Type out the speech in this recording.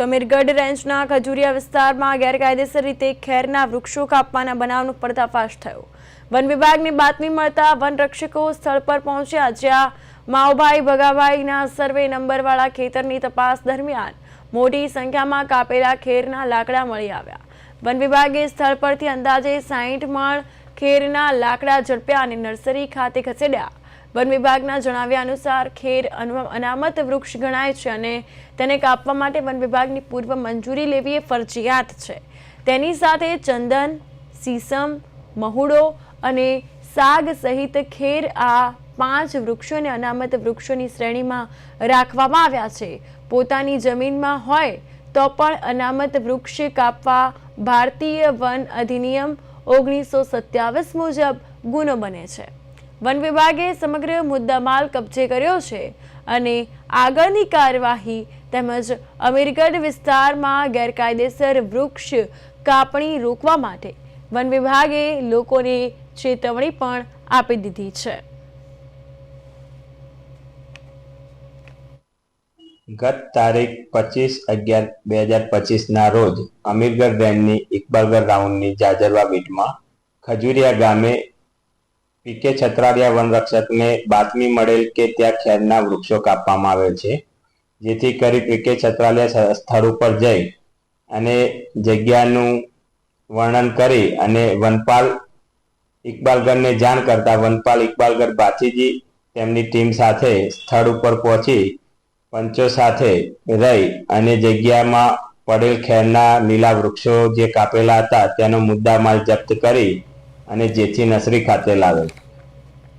તમીરગઢ રેન્જના ખજુરિયા વિસ્તારમાં ગેરકાયદેસર રીતે ખેરના વૃક્ષો કાપવાના બનાવનો પર્દાફાશ થયો. વન વિભાગની બાતમી મળતા વનરક્ષકો સ્થળ પર પહોંચ્યા, જ્યાં માઓભાઈ ભગાભાઈના સર્વે નંબરવાળા ખેતરની તપાસ દરમિયાન મોટી સંખ્યામાં કાપેલા ખેરના લાકડા મળી આવ્યા. વન વિભાગે સ્થળ પરથી અંદાજે સાહીઠ મણ ખેરના લાકડા ઝડપ્યા અને નર્સરી ખાતે ખસેડ્યા. વન વિભાગના જણાવ્યા અનુસાર ખેર અનુ- અનામત વૃક્ષ ગણાય છે અને તેને કાપવા માટે વન વિભાગની પૂર્વ મંજૂરી લેવી એ ફરજિયાત છે. તેની સાથે ચંદન, સીસમ, મહુડો અને સાગ સહિત ખેર આ પાંચ વૃક્ષોને અનામત વૃક્ષોની શ્રેણીમાં રાખવામાં આવ્યા છે. પોતાની જમીનમાં હોય તો પણ અનામત વૃક્ષ કાપવા ભારતીય વન અધિનિયમ ઓગણીસો સત્યાવીસ મુજબ ગુનો બને છે. વન વિભાગે સમગ્ર મુદ્દામાલ કબજે કર્યો છે અને આગળની કાર્યવાહી તેમજ અમીરગઢ વિસ્તારમાં ગેરકાયદેસર વૃક્ષ કાપણી રોકવા માટે વન વિભાગે લોકોને ચેતવણી પણ આપી દીધી છે. ગત તારીખ પચીસ અગિયાર બે હજાર પચીસના રોજ અમીરગઢ રેન્જની ઇકબાલગઢ રાઉન્ડની જાજરવા બીટમાં ખજુરિયા ગામે પીકે છત્રાડિયા વનરક્ષકને બાતમી મળેલ કે ત્યાં ખેરના વૃક્ષો કાપવામાં આવેલ છે. જેથી કરી પીકે છત્રાલિયા સ્થળ ઉપર જઈ અને જગ્યાનું વર્ણન કરી અને વનપાલ ઇકબાલગઢને જાણ કરતા વનપાલ ઇકબાલગઢ બાથીજી તેમની ટીમ સાથે સ્થળ ઉપર પહોંચી પંચો સાથે રહી અને જગ્યામાં પડેલ ખેરના લીલા વૃક્ષો જે કાપેલા હતા તેનો મુદ્દામાલ જપ્ત કરી અને જેથી નસરી ખાતે લાવેલ